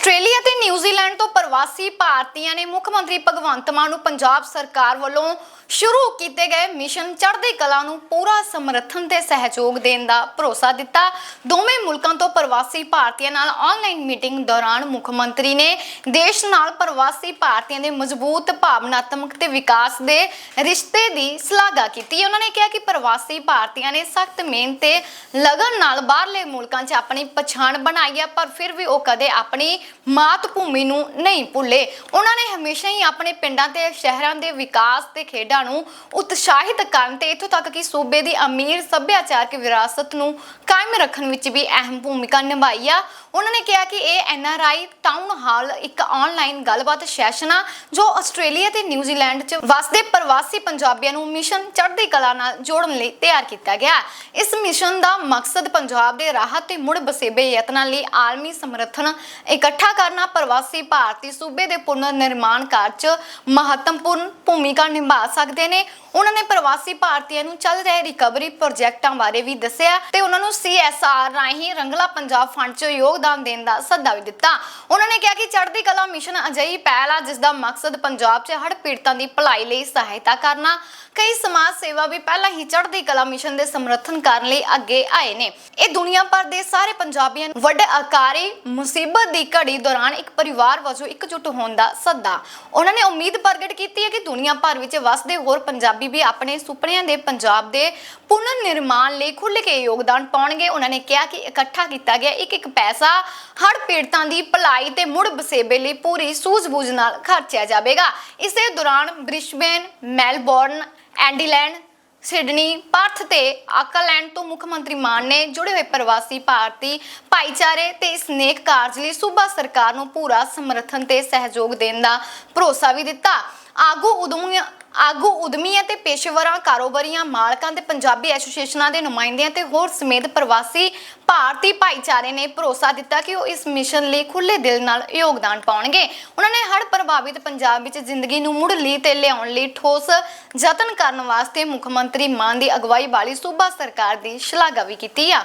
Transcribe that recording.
Australia ਤੇ New Zealand ਤੋਂ ਪ੍ਰਵਾਸੀ ਭਾਰਤੀਆਂ ਨੇ ਮੁੱਖ ਮੰਤਰੀ ਭਗਵੰਤ ਮਾਨ ਨੂੰ ਪੰਜਾਬ ਸਰਕਾਰ ਵੱਲੋਂ ਸ਼ੁਰੂ ਕੀਤੇ ਗਏ ਮਿਸ਼ਨ ਚੜ੍ਹਦੀ ਕਲਾ ਨੂੰ ਪੂਰਾ ਸਮਰਥਨ ਤੇ ਸਹਿਯੋਗ ਦੇਣ ਦਾ ਭਰੋਸਾ ਦਿੱਤਾ। ਦੋਵੇਂ ਮੁਲਕਾਂ ਤੋਂ ਪ੍ਰਵਾਸੀ ਭਾਰਤੀਆਂ ਨਾਲ ਆਨਲਾਈਨ ਮੀਟਿੰਗ ਦੌਰਾਨ ਮੁੱਖ ਮੰਤਰੀ ਨੇ ਦੇਸ਼ ਨਾਲ ਪ੍ਰਵਾਸੀ ਭਾਰਤੀਆਂ ਦੇ ਮਜ਼ਬੂਤ, ਭਾਵਨਾਤਮਕ ਤੇ ਵਿਕਾਸ ਦੇ ਰਿਸ਼ਤੇ ਦੀ ਸ਼ਲਾਘਾ ਕੀਤੀ। ਉਹਨਾਂ ਨੇ ਕਿਹਾ ਕਿ ਪ੍ਰਵਾਸੀ ਭਾਰਤੀਆਂ ਨੇ ਸਖਤ ਮਿਹਨਤ ਤੇ ਲਗਨ ਨਾਲ ਬਾਹਰਲੇ ਮੁਲਕਾਂ 'ਚ ਆਪਣੀ ਪਛਾਣ ਬਣਾਈ ਹੈ ਪਰ ਫਿਰ ਵੀ ਉਹ ਕਦੇ ਆਪਣੀ ਮਾਤ ਭੂਮੀ ਨੂੰ ਨਹੀਂ ਭੁੱਲੇ। ਉਹਨਾਂ ਨੇ ਹਮੇਸ਼ਾ ਹੀ ਆਪਣੇ ਪਿੰਡਾਂ ਤੇ, ਸ਼ਹਿਰਾਂ ਦੇ ਵਿਕਾਸ ਤੇ ਖੇਡਾਂ ਨੂੰ ਉਤਸ਼ਾਹਿਤ ਕਰਨ ਤੇ ਇਥੋਂ ਤੱਕ ਕਿ ਸੂਬੇ ਦੀ ਅਮੀਰ ਸੱਭਿਆਚਾਰਕ ਵਿਰਾਸਤ ਨੂੰ ਕਾਇਮ ਰੱਖਣ ਵਿੱਚ ਵੀ ਅਹਿਮ ਭੂਮਿਕਾ ਨਿਭਾਈ ਆ। ਉਹਨਾਂ ਨੇ ਕਿਹਾ ਕਿ ਇਹ ਐਨਆਰਆਈ ਟਾਊਨ ਹਾਲ ਇੱਕ ਆਨਲਾਈਨ ਗੱਲਬਾਤ ਸੈਸ਼ਨ ਆ ਜੋ ਆਸਟ੍ਰੇਲੀਆ ਤੇ ਨਿਊਜ਼ੀਲੈਂਡ 'ਚ ਵਸਦੇ ਪ੍ਰਵਾਸੀ ਪੰਜਾਬੀਆਂ ਨੂੰ ਮਿਸ਼ਨ ਚੜ੍ਹਦੀ ਕਲਾ ਨਾਲ ਜੋੜਨ ਲਈ ਤਿਆਰ ਕੀਤਾ ਗਿਆ। ਇਸ ਮਿਸ਼ਨ ਦਾ ਮਕਸਦ ਪੰਜਾਬ ਦੇ ਰਾਹਤ ਤੇ ਮੁੜ ਬਸੇਬੇ ਯਤਨਾਂ ਲਈ ਆਲਮੀ ਸਮਰਥਨ ਇਕੱਠਾ ਕਰਨਾ ਪ੍ਰਵਾਸੀ ਭਾਰਤੀ ਸੂਬੇ ਦੇ ਪੁਨਰ ਨਿਰਮਾਣ ਕਾਰਜ 'ਚ ਮਹੱਤਵਪੂਰਨ ਭੂਮਿਕਾ ਨਿਭਾ ਸਕਦੇ ਨੇ। ਉਹਨਾਂ ਨੇ ਪ੍ਰਵਾਸੀ ਭਾਰਤੀਆਂ ਨੂੰ ਚੱਲ ਰਹੇ ਰਿਕਵਰੀ ਪ੍ਰੋਜੈਕਟਾਂ ਬਾਰੇ ਵੀ ਦੱਸਿਆ ਤੇ ਉਹਨਾਂ ਨੂੰ ਸੀਐਸਆਰ ਰਾਹੀਂ ਰੰਗਲਾ ਪੰਜਾਬ ਫੰਡ 'ਚ ਯੋਗਦਾਨ ਦੇਣ ਦਾ ਸੱਦਾ ਵੀ ਦਿੱਤਾ। ਉਹਨਾਂ ਨੇ ਕਿਹਾ ਕਿ ਚੜ੍ਹਦੀ ਕਲਾ ਮਿਸ਼ਨ ਅਜਿਹੀ ਪਹਿਲ ਆ ਜਿਸ ਦਾ ਮਕਸਦ ਪੰਜਾਬ 'ਚ ਹੜ੍ਹ ਪੀੜਤਾਂ ਦੀ ਭਲਾਈ ਲਈ ਸਹਾਇਤਾ ਕਰਨਾ। ਕਈ ਸਮਾਜ ਸੇਵਾ ਵੀ ਪਹਿਲਾਂ ਹੀ ਚੜ੍ਹਦੀ ਕਲਾ ਮਿਸ਼ਨ ਦੇ ਸਮਰਥਨ ਕਰਨ ਲਈ ਅੱਗੇ ਆਏ ਨੇ। ਇਹ ਦੁਨੀਆ ਭਰ ਦੇ ਸਾਰੇ ਪੰਜਾਬੀਆਂ ਨੂੰ ਵੱਡੇ ਆਕਾਰੀ ਮੁਸੀਬਤ ਦੀ ਘੜੀ ਦੌਰਾਨ ਇੱਕ ਪਰਿਵਾਰ ਵਜੋਂ ਇਕਜੁੱਟ ਹੋਣ ਦਾ ਸੱਦਾ। ਉਹਨਾਂ ਨੇ ਉਮੀਦ ਪ੍ਰਗਟ ਕੀਤੀ ਹੈ ਕਿ ਦੁਨੀਆ ਭਰ ਵਿੱਚ ਵਸਦੇ ਹੋਰ ਪੰਜਾਬੀ ਵੀ ਆਪਣੇ ਸੁਪਨਿਆਂ ਦੇ ਪੰਜਾਬ ਦੇ ਪੁਨਰ ਨਿਰਮਾਣ ਲਈ ਖੁੱਲ੍ਹ ਕੇ ਯੋਗਦਾਨ ਪਾਉਣਗੇ। ਉਹਨਾਂ ਨੇ ਕਿਹਾ ਕਿ ਇਕੱਠਾ ਕੀਤਾ ਗਿਆ ਇੱਕ ਇੱਕ ਪੈਸਾ ਹੜ ਪੀੜਤਾਂ ਦੀ ਭਲਾਈ ਤੇ ਮੁੜ ਬਸੇਬੇ ਲਈ ਪੂਰੀ ਸੂਝ-ਬੂਝ ਨਾਲ ਖਰਚਿਆ ਜਾਵੇਗਾ। ਇਸੇ ਦੌਰਾਨ Brisbane, Melbourne, Adelaide Sydney Perth ਤੇ ਆਕਲੈਂਡ ਤੋਂ ਮੁੱਖ ਮੰਤਰੀ ਮਾਨ ਨੇ ਜੁੜੇ ਹੋਏ ਪ੍ਰਵਾਸੀ ਭਾਰਤੀ ਭਾਈਚਾਰੇ ਤੇ ਇਸ ਨੇਕ ਕਾਰਜ ਲਈ ਸੂਬਾ ਸਰਕਾਰ ਨੂੰ ਪੂਰਾ ਸਮਰਥਨ ਤੇ ਸਹਿਯੋਗ ਦੇਣ ਦਾ ਭਰੋਸਾ ਵੀ ਦਿੱਤਾ। ਆਗੂ ਉਦਮੀਆਂ ਆਗੂ ਉਦਮੀਆਂ ਤੇ ਪੇਸ਼ੇਵਰਾਂ, ਕਾਰੋਬਾਰੀਆਂ, ਮਾਲਕਾਂ ਤੇ ਪੰਜਾਬੀ ਐਸੋਸੀਏਸ਼ਨਾਂ ਦੇ ਨੁਮਾਇੰਦਿਆਂ ਤੇ ਹੋਰ ਸਮੇਤ ਪ੍ਰਵਾਸੀ ਭਾਰਤੀ ਭਾਈਚਾਰੇ ਨੇ ਭਰੋਸਾ ਦਿੱਤਾ ਕਿ ਉਹ ਇਸ ਮਿਸ਼ਨ ਲਈ ਖੁੱਲੇ ਦਿਲ ਨਾਲ ਯੋਗਦਾਨ ਪਾਉਣਗੇ। ਉਹਨਾਂ ਨੇ ਹੜ ਪ੍ਰਭਾਵਿਤ ਪੰਜਾਬ ਵਿੱਚ ਜ਼ਿੰਦਗੀ ਨੂੰ ਮੁੜ ਲਈ ਤੇ ਲਿਆਉਣ ਲਈ ਠੋਸ ਯਤਨ ਕਰਨ ਵਾਸਤੇ ਮੁੱਖ ਮੰਤਰੀ ਮਾਨ ਦੀ ਅਗਵਾਈ ਵਾਲੀ ਸੂਬਾ ਸਰਕਾਰ ਦੀ ਸ਼ਲਾਘਾ ਵੀ ਕੀਤੀ ਆ।